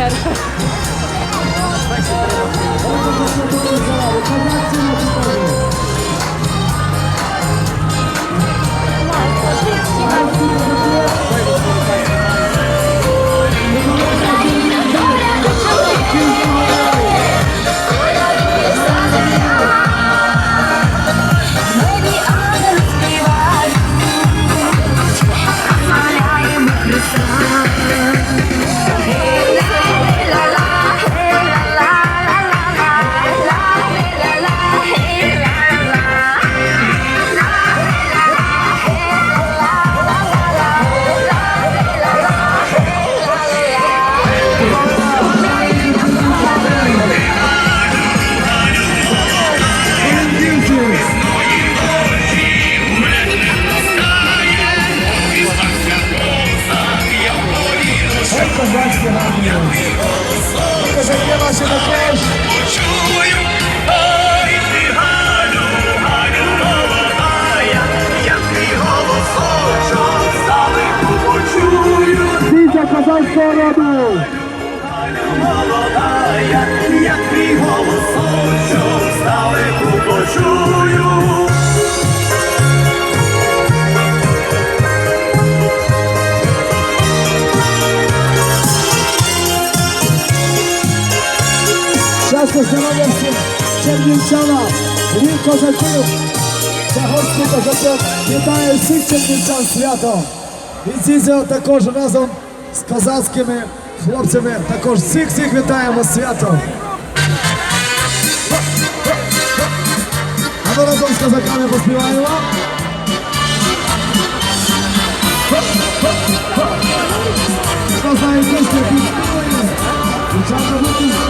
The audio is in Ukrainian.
цукерку. Чую, ой, ти Галю, Галю молодая, я твій голосочок здалеку почую. Вітя козацького роду! Щастя, здоров'я всім чернівчанам, рік козаків, Загорський козачок вітає всіх чернівчан святом. І Зізя також разом з козацькими хлопцями також всіх всіх вітаємо з святом. А ми разом з козаками поспіваємо. Хто знає пісню, підспівує. Дівчата, будьте